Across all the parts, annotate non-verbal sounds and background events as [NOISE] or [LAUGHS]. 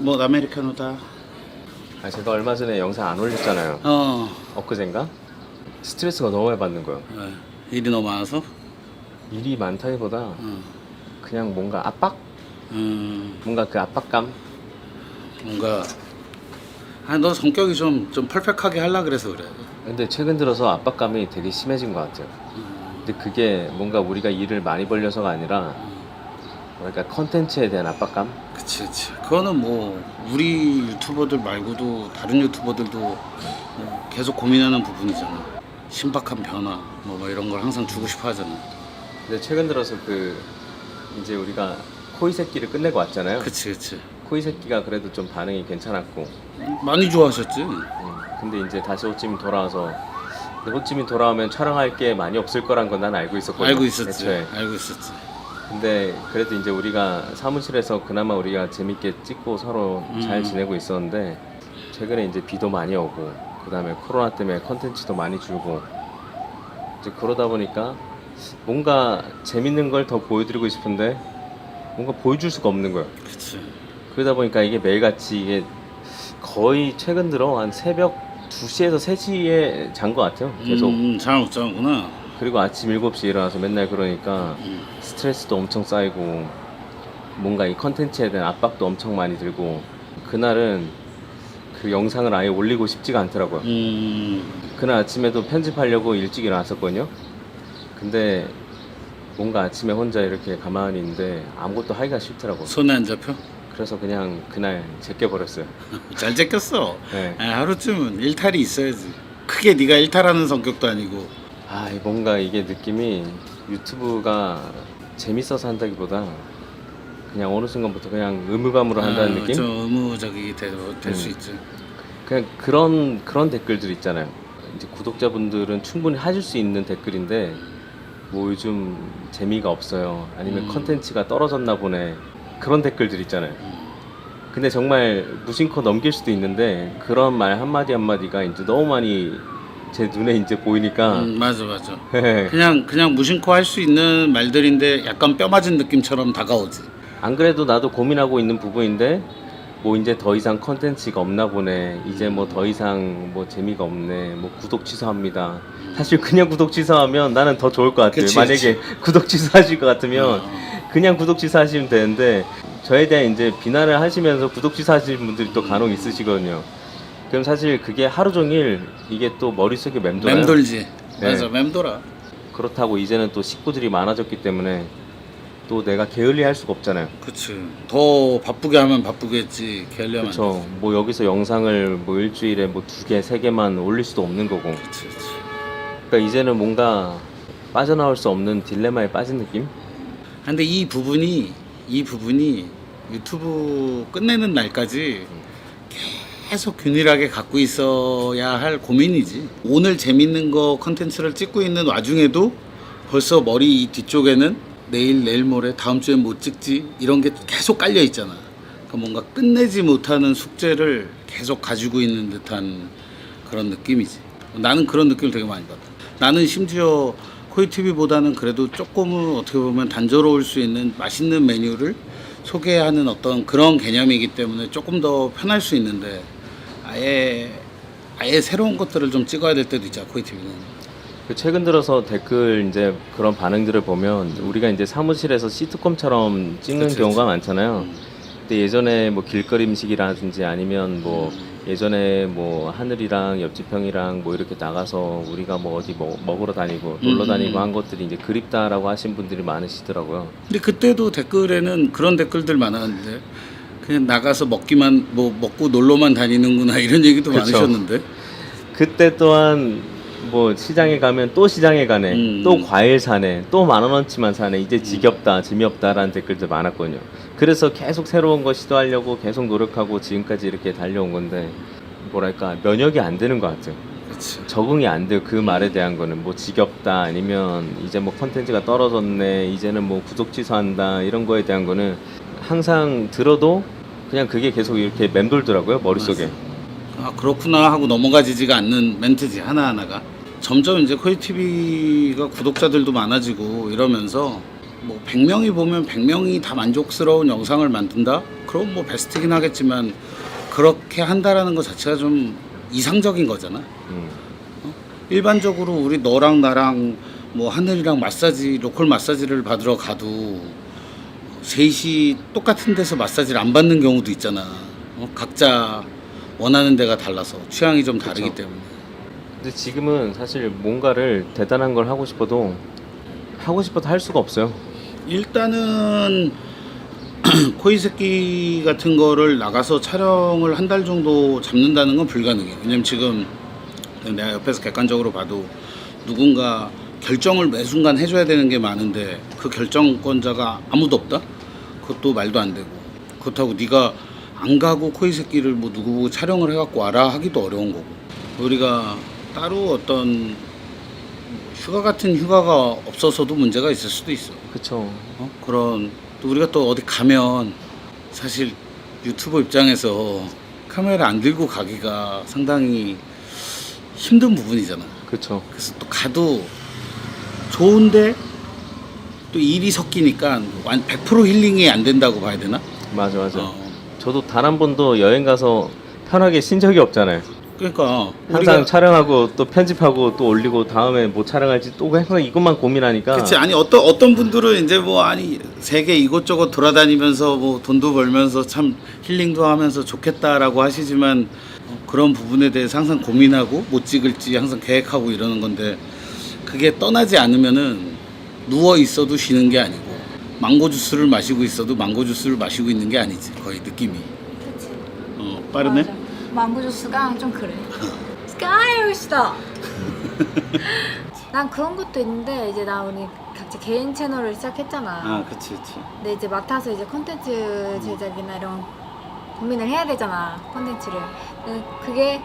뭐 아메리카노다. 아 제가 얼마 전에 영상 안 올렸잖아요. 어. 엊그젠가? 스트레스가 너무 많이 받는 거예요. 어, 일이 너무 많아서. 일이 많다기보다 어. 그냥 뭔가 압박? 음, 뭔가 그 압박감? 뭔가 아너 성격이 좀 좀 펄펙하게 하려 그래서 그래. 근데 최근 들어서 압박감이 되게 심해진 것 같아요. 음, 근데 그게 뭔가 우리가 일을 많이 벌려서가 아니라 그러니까 컨텐츠에 대한 압박감? 그치 그치. 그거는 뭐 우리 유튜버들 말고도 다른 유튜버들도 뭐 계속 고민하는 부분이잖아. 신박한 변화 뭐, 뭐 이런 걸 항상 주고 싶어 하잖아. 근데 최근 들어서 그 이제 우리가 코이 새끼를 끝내고 왔잖아요. 그치 그치. 코이 새끼가 그래도 좀 반응이 괜찮았고 많이 좋아하셨지. 음, 근데 이제 다시 호찌민 돌아와서 근데 호찌민 돌아오면 촬영할 게 많이 없을 거란 건 난 알고 있었거든요. 알고 있었지. 애초에. 알고 있었지. 근데 그래도 이제 우리가 사무실에서 그나마 우리가 재밌게 찍고 서로 음. 잘 지내고 있었는데 최근에 이제 비도 많이 오고 그다음에 코로나 때문에 컨텐츠도 많이 줄고 이제 그러다 보니까 뭔가 재밌는 걸 더 보여드리고 싶은데 뭔가 보여줄 수가 없는 거예요. 그치. 그러다 보니까 이게 매일같이 이게 거의 최근 들어 한 새벽 2시에서 3시에 잔 것 같아요. 계속. 음, 잠못 자는구나. 그리고 아침 7시에 일어나서 맨날 그러니까 음. 스트레스도 엄청 쌓이고 뭔가 이 컨텐츠에 대한 압박도 엄청 많이 들고 그날은 그 영상을 아예 올리고 싶지가 않더라고요. 음, 그날 아침에도 편집하려고 일찍 일어났었거든요. 근데 뭔가 아침에 혼자 이렇게 가만히 있는데 아무것도 하기가 싫더라고요. 손에 안 잡혀? 그래서 그냥 그날 제껴버렸어요. [LAUGHS] 잘 제꼈어. 네. 아, 하루쯤은 일탈이 있어야지. 크게 네가 일탈하는 성격도 아니고. 아, 이 뭔가 이게 느낌이 유튜브가 재밌어서 한다기보다 그냥 어느 순간부터 그냥 의무감으로 한다는 아, 느낌? 좀 의무적이 될수 음. 있지. 그냥 그런 그런 댓글들 있잖아요. 이제 구독자분들은 충분히 하실 수 있는 댓글인데 뭐 요즘 재미가 없어요. 아니면 음. 컨텐츠가 떨어졌나 보네. 그런 댓글들 있잖아요. 음. 근데 정말 무심코 넘길 수도 있는데 그런 말 한마디 한마디가 이제 너무 많이 제 눈에 이제 보이니까. 음, 맞아 맞아. [LAUGHS] 그냥 그냥 무심코 할 수 있는 말들인데 약간 뼈 맞은 느낌처럼 다가오지. 안 그래도 나도 고민하고 있는 부분인데 뭐 이제 더 이상 컨텐츠가 없나 보네. 이제 뭐 더 이상 뭐 재미가 없네. 뭐 구독 취소합니다. 사실 그냥 구독 취소하면 나는 더 좋을 것 같아요. 그치, 만약에 [LAUGHS] 구독 취소하실 것 같으면 어. 그냥 구독 취소하시면 되는데 저에 대한 이제 비난을 하시면서 구독 취소하시는 분들이 또 간혹 있으시거든요 그럼 사실 그게 하루 종일 이게 또 머릿속에 맴돌아요 맴돌지. 네. 맞아 맴돌아. 그렇다고 이제는 또 식구들이 많아졌기 때문에 또 내가 게을리 할 수가 없잖아요 그치. 더 바쁘게 하면 바쁘겠지. 게을리하면. 안 그렇죠. 뭐 여기서 영상을 뭐 일주일에 뭐 두 개, 세 개만 올릴 수도 없는 거고. 그치 그치. 그러니까 이제는 뭔가 빠져나올 수 없는 딜레마에 빠진 느낌? 근데 이 부분이 이 부분이 유튜브 끝내는 날까지 계속 균일하게 갖고 있어야 할 고민이지. 오늘 재밌는 거 컨텐츠를 찍고 있는 와중에도 벌써 머리 뒤쪽에는 내일 내일 모레 다음 주에 못 찍지 이런 게 계속 깔려 있잖아. 그러니까 뭔가 끝내지 못하는 숙제를 계속 가지고 있는 듯한 그런 느낌이지. 나는 그런 느낌을 되게 많이 받아. 나는 심지어 코이 TV보다는 그래도 조금은 어떻게 보면 단조로울 수 있는 맛있는 메뉴를 소개하는 어떤 그런 개념이기 때문에 조금 더 편할 수 있는데 아예 아예 새로운 것들을 좀 찍어야 될 때도 있잖아 코이 TV는. 그 최근 들어서 댓글 이제 그런 반응들을 보면 우리가 이제 사무실에서 시트콤처럼 찍는 그치, 경우가 그치. 많잖아요. 음. 근데 예전에 뭐 길거리 음식이라든지 아니면 뭐 예전에 뭐 하늘이랑 옆집 형이랑 뭐 이렇게 나가서 우리가 뭐 어디 뭐 먹으러 다니고 놀러 음, 다니고 음. 한 것들이 이제 그립다라고 하신 분들이 많으시더라고요. 근데 그때도 댓글에는 그런 댓글들 많았는데 그냥 나가서 먹기만 뭐 먹고 놀러만 다니는구나 [LAUGHS] 이런 얘기도 그쵸. 많으셨는데. 그때 또한 뭐 시장에 가면 또 시장에 가네 음. 또 과일 사네 또 만 원어치만 사네. 이제 지겹다 재미없다라는 댓글들 많았거든요. 그래서 계속 새로운 거 시도하려고 계속 노력하고 지금까지 이렇게 달려온 건데 뭐랄까 면역이 안 되는 것 같아요. 그렇지. 적응이 안 돼요. 그 말에 대한 거는. 뭐 지겹다 아니면 이제 뭐 컨텐츠가 떨어졌네 이제는 뭐 구독 취소한다 이런 거에 대한 거는 항상 들어도 그냥 그게 계속 이렇게 맴돌더라고요 머릿속에. 아 그렇구나 하고 넘어가지지가 않는 멘트지 하나 하나가. 점점 이제 코이 TV가 구독자들도 많아지고 이러면서 뭐 100명이 보면 100명이 다 만족스러운 영상을 만든다? 그럼 뭐 베스트긴 하겠지만 그렇게 한다라는 것 자체가 좀 이상적인 거잖아. 음. 일반적으로 우리 너랑 나랑 뭐 하늘이랑 마사지 로컬 마사지를 받으러 가도 셋이 똑같은 데서 마사지를 안 받는 경우도 있잖아. 어? 각자 원하는 데가 달라서 취향이 좀 다르기 그쵸. 때문에. 근데 지금은 사실 뭔가를 대단한 걸 하고 싶어도 하고 싶어도 할 수가 없어요. 일단은 [CLEARS THROAT] 코이 새끼 같은 거를 나가서 촬영을 한 달 정도 잡는다는 건 불가능해. 왜냐면 지금 내가 옆에서 객관적으로 봐도 누군가 결정을 매 순간 해줘야 되는 게 많은데 그 결정권자가 아무도 없다? 그것도 말도 안 되고 그렇다고 네가 안 가고 코이 새끼를 뭐 누구 보고 촬영을 해갖고 와라 하기도 어려운 거고 우리가 따로 어떤 휴가 같은 휴가가 없어서도 문제가 있을 수도 있어. 그쵸. 어? 그런 또 우리가 또 어디 가면 사실 유튜버 입장에서 카메라 안 들고 가기가 상당히 힘든 부분이잖아. 그쵸. 그래서 또 가도 좋은데 또 일이 섞이니까 완 100% 힐링이 안 된다고 봐야 되나? 맞아 맞아. 어. 저도 단 한 번도 여행 가서 편하게 쉰 적이 없잖아요. 그러니까 항상 우리가 촬영하고 또 편집하고 또 올리고 다음에 뭐 촬영할지 또 항상 이것만 고민하니까 그치 아니 어떤 어떤 분들은 이제 뭐 아니 세계 이곳저곳 돌아다니면서 뭐 돈도 벌면서 참 힐링도 하면서 좋겠다라고 하시지만 어, 그런 부분에 대해서 항상 고민하고 못 찍을지 항상 계획하고 이러는 건데 그게 떠나지 않으면은 누워 있어도 쉬는 게 아니고 망고 주스를 마시고 있어도 망고 주스를 마시고 있는 게 아니지 거의 느낌이 그치. 어 빠르네 맞아. 망고 주스가 좀 그래. [LAUGHS] 스카이얼시다. [LAUGHS] 난 그런 것도 있는데 이제 나 우리 각자 개인 채널을 시작했잖아. 아 그치 그치 근데 이제 맡아서 이제 콘텐츠 제작이나 이런 고민을 해야 되잖아. 콘텐츠를. 근데 그게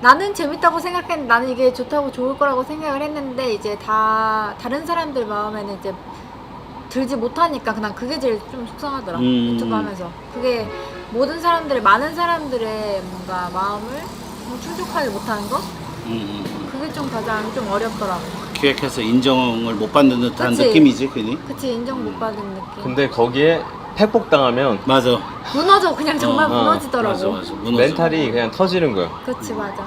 나는 재밌다고 생각했는데 나는 이게 좋다고 좋을 거라고 생각을 했는데 이제 다 다른 사람들 마음에는 이제 들지 못하니까 그냥 그게 제일 좀 속상하더라. 음. 유튜브 하면서. 그게 모든 사람들의 많은 사람들의 뭔가 마음을 좀 충족하지 못하는 거? 음, 음, 음. 그게 좀 가장 좀 어렵더라고. 기획해서 인정을 못 받는 듯한 그치. 느낌이지 괜히 그치 인정 못 받은 느낌. 근데 거기에 팩복당하면 맞아 무너져 그냥 정말 어, 어, 무너지더라고. 맞아 맞아 무너져. 멘탈이 그냥 터지는 거예요. 그치 맞아.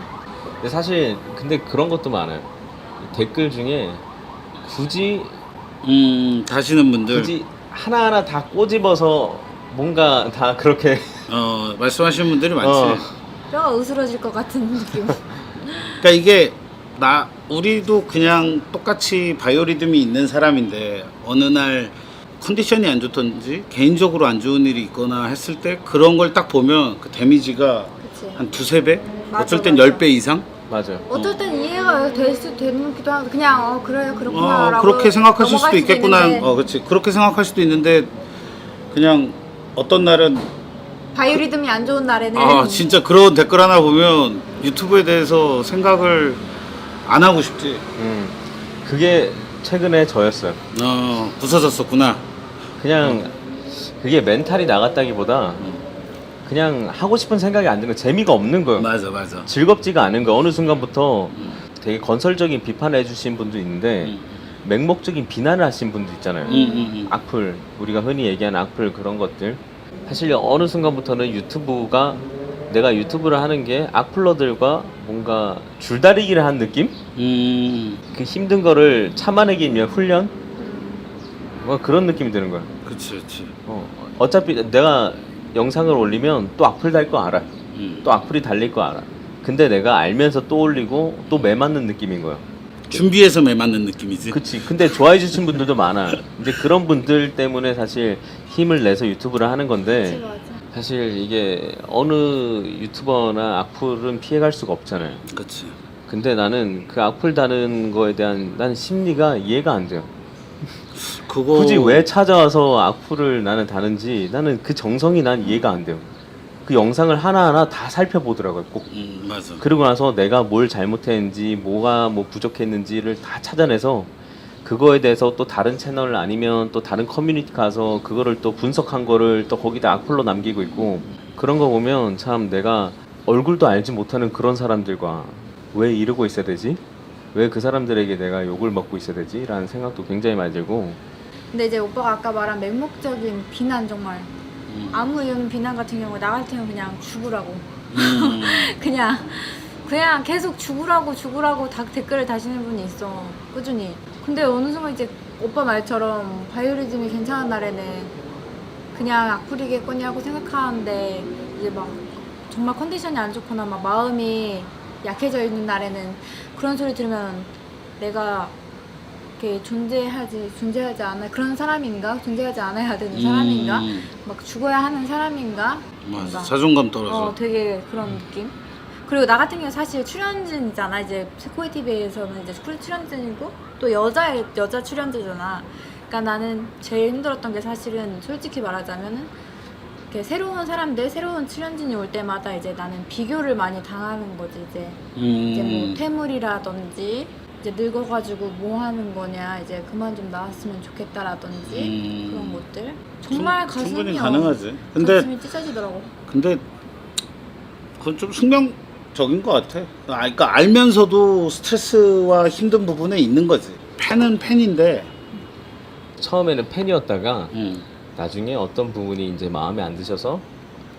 근데 사실 근데 그런 것도 많아요. 댓글 중에 굳이 음 다시는 분들 굳이 하나하나 다 꼬집어서 뭔가 다 그렇게 어 말씀하시는 분들이 많지. 어. 뼈가 으스러질 것 같은 느낌. 그러니까 이게 나 우리도 그냥 똑같이 바이오리듬이 있는 사람인데 어느 날 컨디션이 안 좋던지 개인적으로 안 좋은 일이 있거나 했을 때 그런 걸 딱 보면 그 데미지가 그치. 한 두세 배, 맞아, 어쩔 땐 맞아. 열 배 이상. 맞아요. 어떨 땐 이해가 될 수도 되기도 하고 그냥 어 그래요 그렇구나 어, 라고 그렇게 생각하실 수도 있겠구나. 있는데 어, 그렇지. 그렇게 생각할 수도 있는데 그냥 어떤 날은 바이오리듬이 안 좋은 날에는 아 진짜 그런 댓글 하나 보면 유튜브에 대해서 생각을 안 하고 싶지. 음. 그게 최근에 저였어요. 어 부서졌었구나. 그냥 그게 멘탈이 나갔다기보다 그냥 하고 싶은 생각이 안 드는 거 재미가 없는 거예요. 맞아 맞아. 즐겁지가 않은 거 어느 순간부터 되게 건설적인 비판을 해주신 분도 있는데 음. 맹목적인 비난을 하신 분도 있잖아요. 음, 음, 음. 악플 우리가 흔히 얘기하는 악플 그런 것들 사실 어느 순간부터는 유튜브가 내가 유튜브를 하는 게 악플러들과 뭔가 줄다리기를 한 느낌? 음, 그 힘든 거를 참아내기 위한 훈련? 뭐 그런 느낌이 드는 거야. 그치, 그치. 어, 어차피 내가 영상을 올리면 또 악플 달 거 알아. 음. 또 악플이 달릴 거 알아. 근데 내가 알면서 또 올리고 또 매 맞는 느낌인 거야. 준비해서 매 맞는 느낌이지. 그치. 근데 좋아해 주신 분들도 많아. 이제 그런 분들 때문에 사실 힘을 내서 유튜브를 하는 건데 맞아 사실 이게 어느 유튜버나 악플은 피해갈 수가 없잖아요. 그치. 근데 나는 그 악플 다는 거에 대한 난 심리가 이해가 안 돼요. 그거 굳이 왜 찾아와서 악플을 나는 다는지 나는 그 정성이 난 이해가 안 돼요. 그 영상을 하나하나 다 살펴보더라고요. 꼭. 음, 맞아. 그러고 나서 내가 뭘 잘못했는지 뭐가 뭐 부족했는지를 다 찾아내서 그거에 대해서 또 다른 채널 아니면 또 다른 커뮤니티 가서 그거를 또 분석한 거를 또 거기다 악플로 남기고 있고 그런 거 보면 참 내가 얼굴도 알지 못하는 그런 사람들과 왜 이러고 있어야 되지? 왜 그 사람들에게 내가 욕을 먹고 있어야 되지? 라는 생각도 굉장히 많이 들고 근데 이제 오빠가 아까 말한 맹목적인 비난 정말 음. 아무 이유 없는 비난 같은 경우 나 같은 경우 그냥 죽으라고 음. [LAUGHS] 그냥 그냥 계속 죽으라고 죽으라고 다 댓글을 다시는 분이 있어 꾸준히 근데 어느 순간 이제 오빠 말처럼 바이오리즘이 괜찮은 날에는 그냥 악플이겠거냐고 생각하는데 이제 막 정말 컨디션이 안 좋거나 막 마음이 약해져 있는 날에는 그런 소리 들으면 내가 이렇게 존재하지 존재하지 않아 그런 사람인가 존재하지 않아야 되는 사람인가 음. 막 죽어야 하는 사람인가 맞아. 뭔가. 자존감 떨어져. 어, 되게 그런 느낌. 그리고 나 같은 경우 사실 출연진이잖아. 이제 세코이 TV에서는 이제 출- 출연진이고 또 여자 여자 출연자잖아. 그러니까 나는 제일 힘들었던 게 사실은 솔직히 말하자면은 이렇게 새로운 사람들, 새로운 출연진이 올 때마다 이제 나는 비교를 많이 당하는 거지 이제 이제 뭐 음. 퇴물이라든지 이제 늙어가지고 뭐 하는 거냐 이제 그만 좀 나왔으면 좋겠다라든지 음. 그런 것들 정말 충- 가슴이 충분히 어, 가능하지. 근데 가슴이 찢어지더라고. 근데 그건 좀 숙명적인 것 같아. 아, 그러니까 알면서도 스트레스와 힘든 부분에 있는 거지. 팬은 팬인데. 처음에는 팬이었다가 음. 나중에 어떤 부분이 이제 마음에 안 드셔서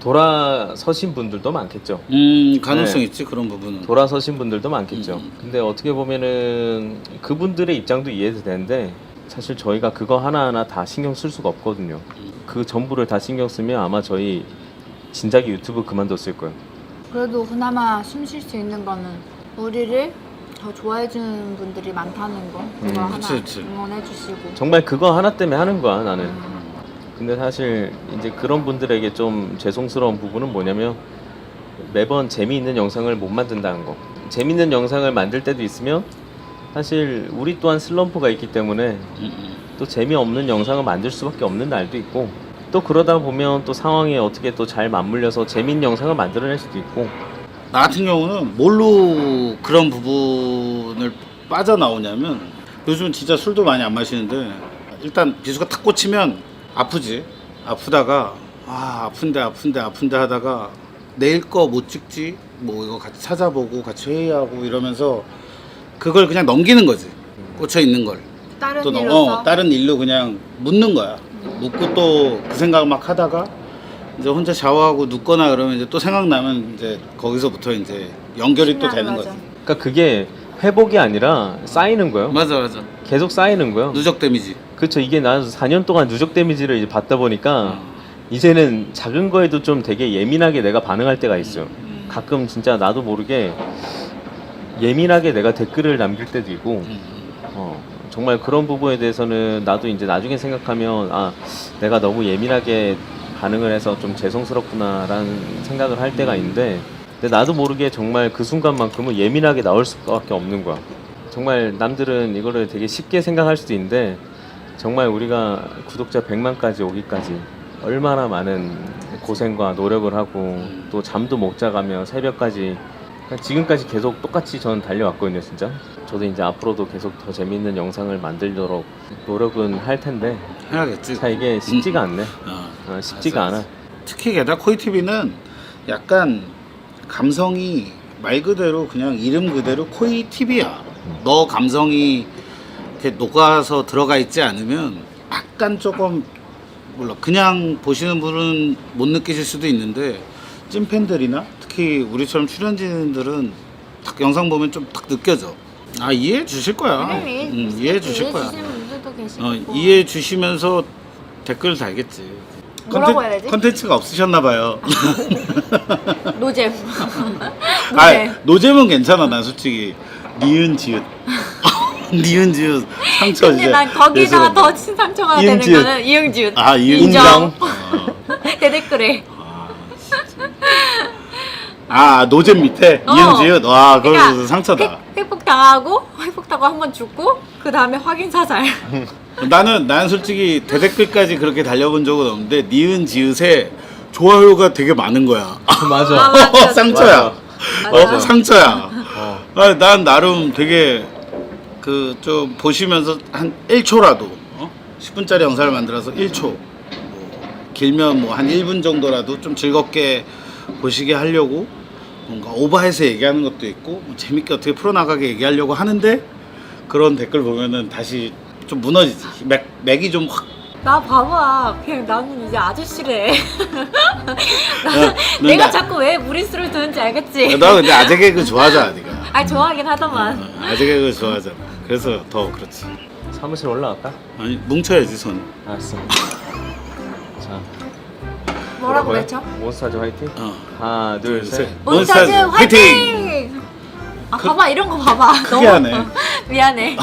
돌아서신 분들도 많겠죠. 음, 가능성 네. 있지 그런 부분은. 돌아서신 분들도 많겠죠. 음. 근데 어떻게 보면은 그분들의 입장도 이해도 되는데 사실 저희가 그거 하나하나 다 신경 쓸 수가 없거든요. 음. 그 전부를 다 신경 쓰면 아마 저희 진작에 유튜브 그만뒀을 거예요. 그래도 그나마 숨 쉴 수 있는 거는 우리를 더 좋아해 주는 분들이 많다는 거 그거 음, 하나 그치, 그치. 응원해 주시고 정말 그거 하나 때문에 하는 거야 나는. 음, 근데 사실 이제 그런 분들에게 좀 죄송스러운 부분은 뭐냐면 매번 재미있는 영상을 못 만든다는 거. 재미있는 영상을 만들 때도 있으면 사실 우리 또한 슬럼프가 있기 때문에. 또 재미없는 영상을 만들 수밖에 없는 날도 있고 또 그러다 보면 또 상황에 어떻게 또 잘 맞물려서 재미있는 영상을 만들어낼 수도 있고 나 같은 경우는 뭘로 그런 부분을 빠져나오냐면 요즘 진짜 술도 많이 안 마시는데 일단 비수가 탁 꽂히면 아프지 아프다가 아 아픈데 아픈데 아픈데 하다가 내일 거 못 찍지 뭐 이거 같이 찾아보고 같이 회의하고 이러면서 그걸 그냥 넘기는 거지 꽂혀 있는 걸 다른 또 넘- 일로서 어, 다른 일로 그냥 묻는 거야. 묻고 또 그 생각 막 하다가 이제 혼자 샤워하고 눕거나 그러면 이제 또 생각나면 이제 거기서부터 이제 연결이 또 되는. 거지. 그러니까 그게 회복이 아니라 쌓이는 거예요. 맞아 맞아. 계속 쌓이는 거예요. 누적 데미지. 그렇죠. 이게 난 4년 동안 누적 데미지를 이제 받다 보니까 이제는 작은 거에도 좀 되게 예민하게 내가 반응할 때가 있어요. 음. 가끔 진짜 나도 모르게 예민하게 내가 댓글을 남길 때도 있고 음. 어, 정말 그런 부분에 대해서는 나도 이제 나중에 생각하면 아 내가 너무 예민하게 반응을 해서 좀 죄송스럽구나라는 생각을 할 때가 있는데 근데 나도 모르게 정말 그 순간만큼은 예민하게 나올 수밖에 없는 거야 정말 남들은 이거를 되게 쉽게 생각할 수도 있는데 정말 우리가 구독자 100만까지 오기까지 얼마나 많은 고생과 노력을 하고 또 잠도 못 자가며 새벽까지 그러니까 지금까지 계속 똑같이 저는 달려왔거든요, 진짜. 저도 이제 앞으로도 계속 더 재밌는 영상을 만들도록 노력은 할 텐데 해야겠지. 자 이게 쉽지가 않네. 어. 어, 쉽지가 맞아. 않아. 특히 게다가 코이 TV는 약간 감성이 말 그대로 그냥 이름 그대로 코이 TV야. 너 감성이 이렇게 녹아서 들어가 있지 않으면 약간 조금 몰라 그냥 보시는 분은 못 느끼실 수도 있는데 찐팬들이나 특히 우리처럼 출연진들은 딱 영상 보면 좀 딱 느껴져. 아 이해해 주실 거야. 당연히 음, 이해해 주실 거야. 어, 이해해 주시면서 댓글 달겠지. 뭐라고 해야 되지? 컨텐츠가 없으셨나 봐요. [LAUGHS] 노잼 아, 노잼 노잼은 괜찮아. 난 솔직히 니은 지읒. 니은 지읒 상처 근데 이제. 난 거기다가 더 친상처가 되는 이응지읒. 거는 이응지읒 아, 이응 인정. 어. 대댓글에 [LAUGHS] 아. 아, 노잼 밑에 어. 이은 지읒. 와, 그거 그러니까 상처다. 회, 회복 당하고 회복 당하고 한 번 죽고 그 다음에 확인 사살 [LAUGHS] 나는 난 솔직히 대댓글까지 그렇게 달려본 적은 없는데 니은 지읒에 좋아요가 되게 많은 거야. [LAUGHS] 맞아. 아, 맞아. 상처야. 맞아. 어, 상처야. 어. 아, 난 나름 되게 그 좀 보시면서 한 1초라도 어? 10분짜리 영상을 만들어서 1초 뭐 길면 뭐 한 1분 정도라도 좀 즐겁게 보시게 하려고 뭔가 오버해서 얘기하는 것도 있고 뭐 재밌게 어떻게 풀어나가게 얘기하려고 하는데 그런 댓글 보면은 다시 좀 무너지지 맥, 맥이 좀확 나 봐봐. 그냥 나는 이제 아저씨래. 야, [LAUGHS] 너 내가 나- 자꾸 왜 무리수를 두는지 알겠지? 너 근데 아재 개그 좋아하잖아 네가 아 좋아하긴 하더만. 어, 아재 개그 좋아하잖아 그래서 더 그렇지 사무실 올라갈까? 아니 뭉쳐야지 손 알았어. [LAUGHS] 자, 뭐라고 뭐라고요? 외쳐? 몬스타즈 화이팅. 어. 하나, 둘, 둘, 셋. 몬스타즈 화이팅! 아 그- 봐봐 이런 거 봐봐. [LAUGHS] 크게 하네. [LAUGHS] 미안해.